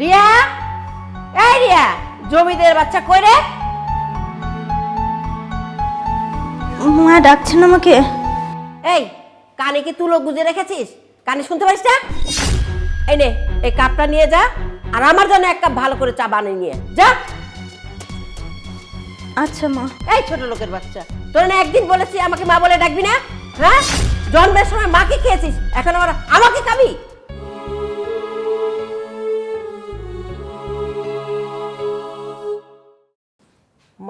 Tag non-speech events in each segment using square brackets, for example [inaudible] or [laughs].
রিয়া? এই রিয়া জমিদের বাচ্চা কই রে? মা ডাকছেন আমাকে। এই কানে কি তুলো গুজে রেখেছিস? কানে শুনতে পারিস না? এই নে এই কাপটা নিয়ে যা আর আমার জন্য এক কাপ ভালো করে চা বানিয়ে নিয়ে যা। আচ্ছা মা। এই ছোট লোকের বাচ্চা তোর না একদিন বলেছি আমাকে মা বলে ডাকবি না? হ্যাঁ? জন্মের সময় মাকে খেয়েছিস এখন আবার আমাকে খাবি?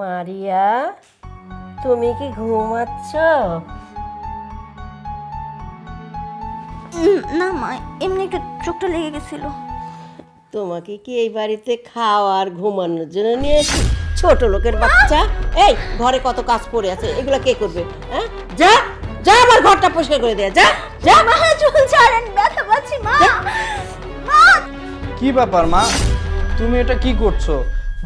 মারিয়া তুমি কি ঘুমাচ্ছ? না মা এমনি একটু চোখটা লেগে গেছিল। তোমাকে কি এই বাড়িতে খাওয়ার ঘুমানোর জন্য নিয়ে এসেছি ছোট লোকের বাচ্চা। এই ঘরে কত কাজ পড়ে আছে এগুলো কে করবে? হ্যাঁ? যা যা আমার ঘরটা পরিষ্কার করে দেয়া যা যা। মা চুল ছাড়েন ব্যথা পাচ্ছি মা। মা। কি ব্যাপার মা? তুমি এটা কি করছ?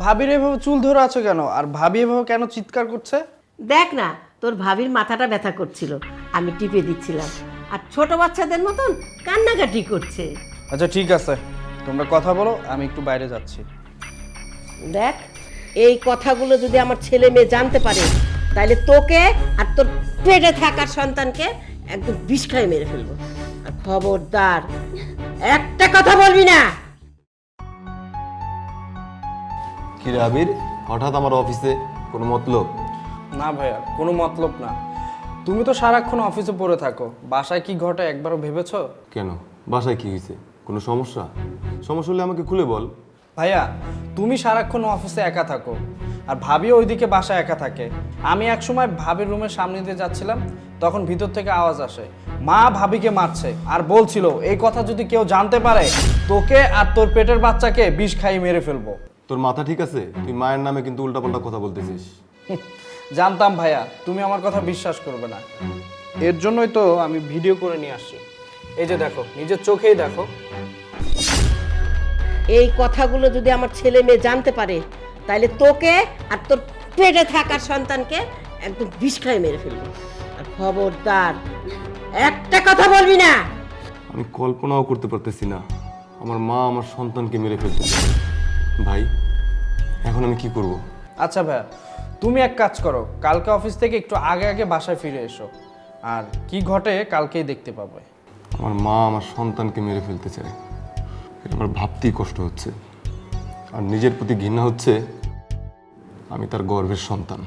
ভাবির এভাবে চুল ধরে আছো কেন? আর ভাবি এভাবে কেন চিৎকার করছে? দেখ না তোর ভাবির মাথাটা ব্যথা করছিল। আমি টিপে দিচ্ছিলাম। আর ছোট বাচ্চাদের মতন কান্নাকাটি করছে। আচ্ছা ঠিক আছে। তোমরা কথা বলো আমি একটু বাইরে যাচ্ছি। দেখ এই কথাগুলো যদি আমার ছেলে মেয়ে জানতে পারে তাহলে তোকে আর তোর পেটে থাকার সন্তানকে একদম বিষ খাই মেরে ফেলব। আর খবরদার একটা কথা বলবি না! কিরে আবির হঠাৎ আমার অফিসে কোনো মতলব? না ভাইয়া কোনো মতলব না। তুমি তো সারাক্ষণ অফিসে পড়ে থাকো। বাসায় কি ঘটে একবারও ভেবেছো? কেন? বাসায় কি হয়েছে? কোনো সমস্যা? সমস্যা হলে আমাকে খুলে বল। ভাইয়া তুমি সারাক্ষণ অফিসে একা থাকো আর ভাবিও ওইদিকে বাসায় একা থাকে। আমি একসময় ভাবির রুমের সামনে দিয়ে যাচ্ছিলাম তখন ভিতর থেকে আওয়াজ আসে। মা ভাবিকে মারছে আর বলছিল এই কথা যদি কেউ জানতে পারে তোকে আর তোর পেটের বাচ্চাকে বিষ খাইয়ে মেরে ফেলব। তোর মাথা ঠিক আছে? তুই মায়ের নামে কিন্তু উল্টাপাল্টা কথা বলতেছিস। [laughs] জানতাম ভাইয়া তুমি আমার কথা বিশ্বাস করবে না। এর জন্যই তো আমি ভিডিও করে নিয়ে আসছি। এই যে দেখো নিজের চোখেই দেখো। এই কথাগুলো যদি আমার ছেলে মেয়ে জানতে পারে তাহলে তোকে আর তোর পেটে থাকার সন্তানকে একদম বিষ খাই মেরে ফেলব। আর খবরদার একটা কথা বলবি না! আমি কল্পনাও করতে পারতেছি না আমার মা আমার সন্তানকে মেরে ফেলতেছে। ভাই এখন আমি কি করব? আচ্ছা ভাইয়া তুমি এক কাজ করো কালকে অফিস থেকে একটু আগে আগে বাসায় ফিরে এসো। আর কি ঘটে কালকেই দেখতে পাবে। আমার মা আমার সন্তানকে মেরে ফেলতে চায় এটা আমার ভাবতেই কষ্ট হচ্ছে। আর নিজের প্রতি ঘৃণা হচ্ছে আমি তার গর্বের সন্তান।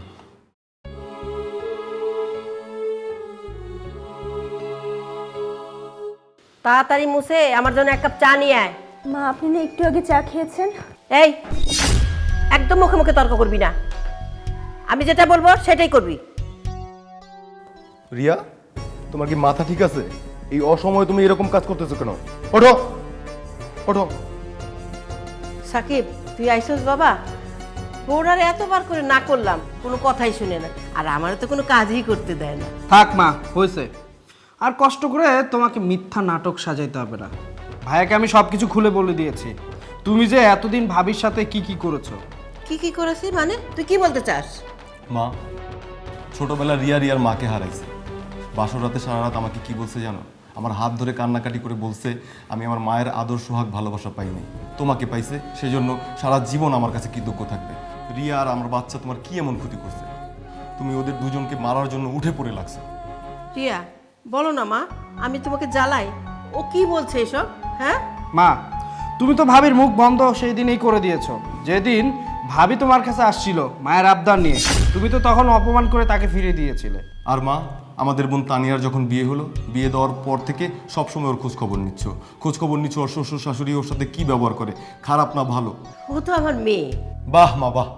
তাড়াতাড়ি মুছে আমার জন্য এক কাপ চা নিয়ে আয়। মা আপনি না একটু আগে চা খেয়েছেন? এই একদম মুখে মুখে তর্ক করবি না। আমি যেটা বলব সেটাই করবি। রিয়া তোমার কি মাথা ঠিক আছে? এই অসময়ে তুমি এরকম কাজ করতেছো কেন? ওঠো! ওঠো! সাকিব তুই আইসস বাবা? বউরারে এতবার করে না করলাম কোনো কথাই শুনে না। আর আমারও তো কোনো কাজই করতে দেয় না। থাক মা হয়েছে। আর কষ্ট করে তোমাকে মিথ্যা নাটক সাজাইতে হবে না। ভাইয়াকে আমি সব কিছু খুলে বলে দিয়েছি। তুমি যে এতদিন ভাবির সাথে কি কি করেছ? কি কি করেছি? মানে? তুই কি বলতে চাস? মা ছোটবেলা রিয়া রিয়ার মাকে হারাইছে। বাসর রাতে সারা রাত আমাকে কি বলছে জানো? আমার হাত ধরে কান্নাকাটি করে বলছে আমি আমার মায়ের আদর সোহাগ ভালোবাসা পাইনি তোমাকে পাইছে সেই জন্য সারা জীবন আমার কাছে কৃতজ্ঞ থাকবে? রিয়া আর আমার বাচ্চা তোমার কি এমন ক্ষতি করছে? তুমি ওদের দুজনকে মারার জন্য উঠে পড়ে লাগছে। রিয়া বলো না মা আমি তোমাকে জ্বালাই। ও কি বলছে এসব? হ্যাঁ? মা তুমি তো ভাবির মুখ বন্ধ সেই দিনেই করে দিয়েছ। যেদিন ভাবি তোমার কাছে আসছিল মায়ের আবদার নিয়ে। তুমি তো তখন অপমান করে তাকে ফিরিয়ে দিয়েছিলে। আর মা আমাদের বোন তানিয়ার যখন বিয়ে হলো বিয়ে দেওয়ার পর থেকে সবসময় ওর খোঁজখবর নিচ্ছ। খোঁজ খবর নিচ্ছ ওর শ্বশুর শাশুড়ি ওর সাথে কি ব্যবহার করে খারাপ না ভালো? ও তো আমার মেয়ে। বাহ মা বাহ।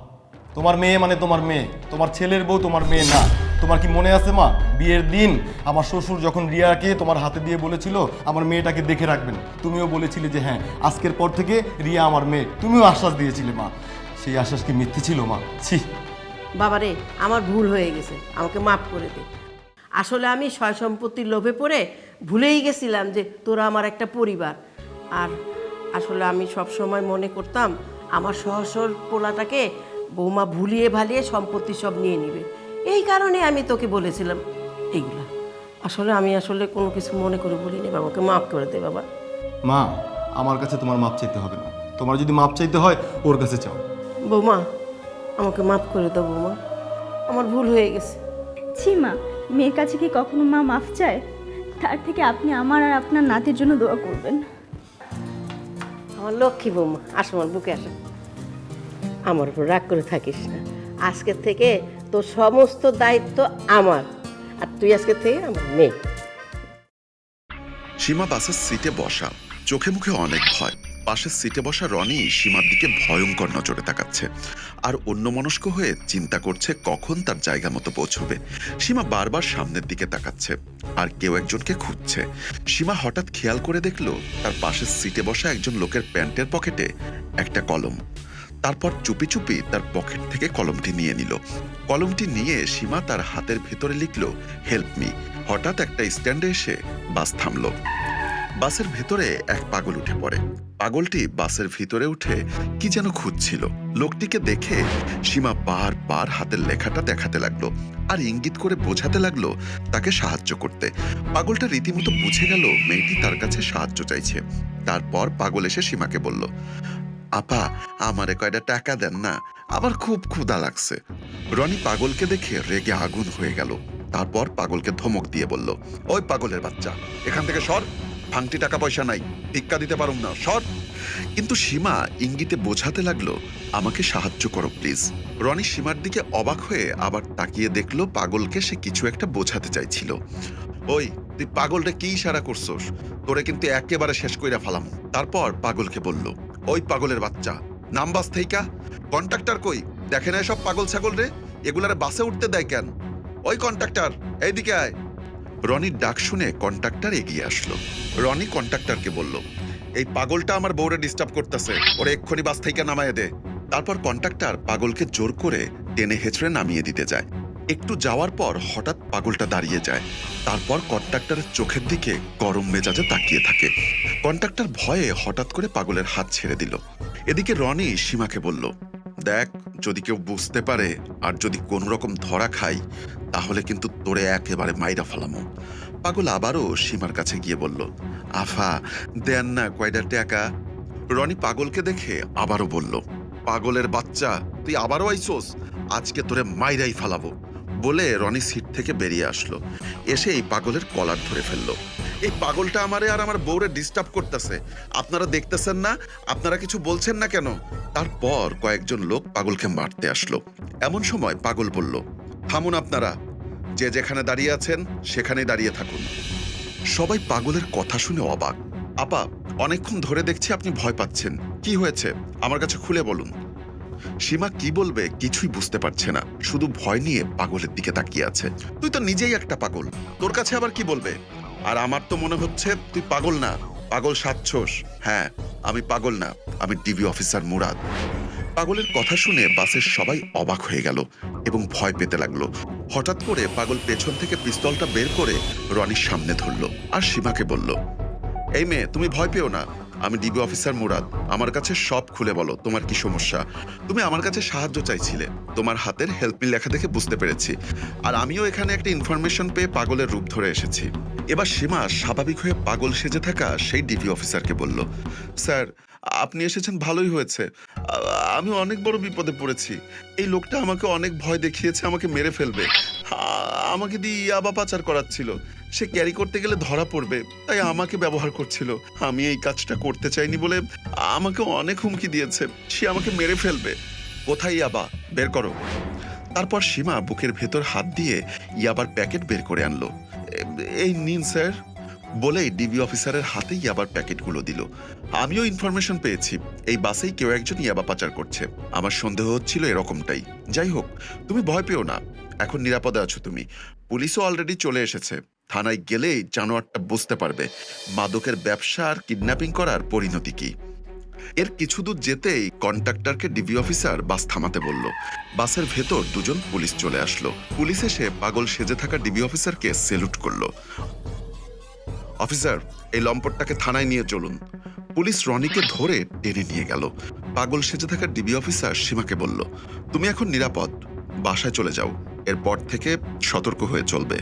তোমার মেয়ে মানে তোমার মেয়ে তোমার ছেলের বউ তোমার মেয়ে না। তোমার কি মনে আছে মা বিয়ের দিন আমার শ্বশুর যখন রিয়াকে তোমার হাতে দিয়ে বলেছিল আমার মেয়েটাকে দেখে রাখবেন তুমিও বলেছিলে যে হ্যাঁ আজকের পর থেকে রিয়া আমার মেয়ে তুমিও আশ্বাস দিয়েছিলে মা। সেই আশ্বাস কি মিথ্যে ছিল মা? ছি। বাবারে আমার ভুল হয়ে গেছে। আমাকে মাফ করে দে। আসলে আমি সয় সম্পত্তির লোভে পড়ে ভুলেই গেছিলাম যে তোরা আমার একটা পরিবার। আর আসলে আমি সব সময় মনে করতাম আমার সহসর পোলাটাকে বৌমা ভুলিয়ে ভালিয়ে সম্পত্তি সব নিয়ে নিবে। এই কারণে আমি তোকে বলেছিলাম এইগুলা। আসলে আমি আসলে কোনো কিছু মনে করে বলিনি বাবাকে মাফ করে দে বাবা। মা আমার কাছে তোমার মাপ চাইতে হবে না। তোমার যদি মাপ চাইতে হয় ওর কাছে চাও। বৌমা আমাকে মাফ করে দাও বৌমা। আমার ভুল হয়ে গেছে। ছি মা মেয়ের কাছে কি কখনো মা মাফ চায়? তার থেকে আপনি আমার আর আপনার নাতির জন্য দোয়া করবেন। আমার লক্ষ্মী বৌমা আসো আমার বুকে আসো। আমার উপর রাগ করে থাকিস না। আজকের থেকে তোর সমস্ত দায়িত্ব আমার আর তুই আজকের থেকে আমার মেয়ে। সীমা বাসের সিটে বসা চোখে মুখে অনেক ভয়। পাশের সিটে বসা রনি সীমার দিকে ভয়ঙ্কর নজরে তাকাচ্ছে। আর অন্যমনস্ক হয়ে চিন্তা করছে কখন তার জায়গা মতো পৌঁছবে। সীমা বারবার সামনের দিকে তাকাচ্ছে, আর কেউ একজনকে খুঁজছে। সীমা হঠাৎ খেয়াল করে দেখল, তার পাশের সিটে বসা একজন লোকের প্যান্টের পকেটে একটা কলম। তারপর চুপি চুপি তার পকেট থেকে কলমটি নিয়ে নিল। কলমটি নিয়ে সীমা তার হাতের ভেতরে লিখল, হেল্প মি। হঠাৎ একটা স্ট্যান্ডে এসে বাস থামলো। বাসের ভেতরে এক পাগল উঠে পড়ে। পাগলটি বাসের ভিতরে উঠে কি যেন খুঁজছিল। লোকটিকে দেখে সীমা বার বার হাতের লেখাটা দেখাতে লাগল আর ইঙ্গিত করে বোঝাতে লাগল তাকে সাহায্য করতে। পাগলটা রীতিমতো বুঝে গেল মেয়েটি তার কাছে সাহায্য চাইছে। তারপর পাগল এসে সীমাকে বলল, আপা, আমারে কয়টা টাকা দেন না, আমার খুব ক্ষুধা লাগছে। রনি পাগলকে দেখে রেগে আগুন হয়ে গেল। তারপর পাগলকে ধমক দিয়ে বলল, ওই পাগলের বাচ্চা, এখান থেকে সর। ভাঙটি টাকা পয়সা নাই টিক্কা দিতে পারুম না সর কিন্তু সীমা ইঙ্গিতে বোঝাতে লাগল, আমাকে সাহায্য করো, প্লিজ। রনি সীমার দিকে অবাক হয়ে আবার তাকিয়ে দেখল পাগলকে সে কিছু একটা বোঝাতে চাইছিল। ওই, তুই পাগলটা কি ইশারা করছস? তোরে কিন্তু একেবারে শেষ কইরা ফালাম। তারপর পাগলকে বলল, ওই পাগলের বাচ্চা। নামবাস থেইকা। কন্ট্রাক্টর কই? দেখে না সব পাগল ছাগল রে। এগুলারে বাসে উঠতে দেয় কেন? ওই কন্ট্রাক্টর, এইদিকে আয়। রনির ডাক শুনে কন্ট্রাক্টর এগিয়ে আসলো। রনি কন্ট্রাক্টরকে বলল, এই পাগলটা আমার বউরে ডিস্টার্ব করতেছে। ওরে এক্ষুনি বাস থেকে নামায় দে। তারপর কন্ট্রাক্টর পাগলকে জোর করে টেনে হেঁচড়ে নামিয়ে দিতে যায়। একটু যাওয়ার পর হঠাৎ পাগলটা দাঁড়িয়ে যায়। তারপর কন্ট্রাক্টরের চোখের দিকে গরম মেজাজে তাকিয়ে থাকে। কন্ট্রাক্টর ভয়ে হঠাৎ করে পাগলের হাত ছেড়ে দিল। এদিকে রনি সীমাকে বলল দেখ, যদি কেউ বুঝতে পারে আর যদি কোন রকম ধরা খাই, তাহলে কিন্তু তোরে একেবারে মাইরা ফেলামো। পাগল আবারও সীমার কাছে গিয়ে বলল, আফা, দেন না কয়টা টাকা রনি পাগলকে দেখে আবারও বলল, পাগলের বাচ্চা, তুই আবারও আইসোস? আজকে তোরে মাইরাই ফালাবো। বলে রনি সিট থেকে বেরিয়ে আসলো। এসে এই পাগলের কলার ধরে ফেলল। এই পাগলটা আমারে আর আমার বউরে ডিস্টার্ব করতেছে। আপনারা দেখতেছেন না, আপনারা কিছু বলছেন না কেন? তারপর কয়েকজন লোক পাগলকে মারতে আসলো। এমন সময় পাগল বলল, থামুন আপনারা, যে যেখানে দাঁড়িয়ে আছেন সেখানে দাঁড়িয়ে থাকুন। সবাই পাগলের কথা শুনে অবাক। আপা, অনেকক্ষণ ধরে দেখছি আপনি ভয় পাচ্ছেন। কি হয়েছে? আমার কাছে খুলে বলুন। সীমা কি বলবে কিছুই বুঝতে পারছে না। শুধু ভয় নিয়ে পাগলের দিকে তাকিয়ে আছে। তুই তো নিজেই একটা পাগল। তোর কাছে আবার কি বলবে? আর আমার তো মনে হচ্ছে তুই পাগল না, পাগল সাচ্ছস। হ্যাঁ আমি পাগল না, আমি ডিবি অফিসার মুরাদ। পাগলের কথা শুনে বাসের সবাই অবাক হয়ে গেল এবং ভয় পেতে লাগল। হঠাৎ করে পাগল পেছন থেকে পিস্তলটা বের করে রনির সামনে ধরল আর সীমাকে বলল, এই মেয়ে, তুমি ভয় পেও না আমি ডিবি অফিসার মুরাদ। আমার কাছে সব খুলে বলো, তোমার কি সমস্যা? তুমি আমার কাছে সাহায্য চাইছিলে। তোমার হাতের হেল্প লেখা দেখে বুঝতে পেরেছি। আর আমিও এখানে একটা ইনফরমেশন পেয়ে পাগলের রূপ ধরে এসেছি। এবার সীমা স্বাভাবিক হয়ে পাগল সেজে থাকা সেই ডিবি অফিসারকে বলল, স্যার, আপনি এসেছেন, ভালোই হয়েছে। আমি অনেক বড় বিপদে পড়েছি। এই লোকটা আমাকে অনেক ভয় দেখিয়েছে, আমাকে মেরে ফেলবে। আমাকে দিয়ে ইয়াবা পাচার করাচ্ছিল। সে ক্যারি করতে গেলে ধরা পড়বে, তাই আমাকে ব্যবহার করছিল। আমি এই কাজটা করতে চাইনি বলে আমাকে অনেক হুমকি দিয়েছে। সে আমাকে মেরে ফেলবে। কোথায় ইয়াবা? বের করো। তারপর সীমা বুকের ভেতর হাত দিয়ে ইয়াবার প্যাকেট বের করে আনলো। এই নিন, স্যার। বলেই ডিবি অফিসারের হাতে ইয়াবার প্যাকেটগুলো দিল। আমিও ইনফরমেশন পেয়েছি, এই বাসেই কেউ একজন ইয়াবা পাচার করছে। আমার সন্দেহ হচ্ছিল এরকমটাই। যাই হোক, তুমি ভয় পেও না। এখন নিরাপদে আছো তুমি। পুলিশও অলরেডি চলে এসেছে। থানায় গেলেই জানোয়ারটা বুঝতে পারবে মাদকের ব্যবসা আর কিডন্যাপিং করার পরিণতি কি। এর কিছু দূর যেতেই কন্ট্রাক্টরকে ডিবি অফিসার বাস থামাতে বলল। বাসের ভেতর দুজন পুলিশ চলে আসলো। পুলিশ এসে পাগল সেজে থাকা ডিবি অফিসারকে সেলুট করল। অফিসার এই লম্পটটাকে থানায় নিয়ে চলুন। পুলিশ রনিকে ধরে টেনে নিয়ে গেল। পাগল সেজে থাকা ডিবি অফিসার সীমাকে বলল, তুমি এখন নিরাপদ। বাসায় চলে যাও। এরপর থেকে সতর্ক হয়ে চলবে।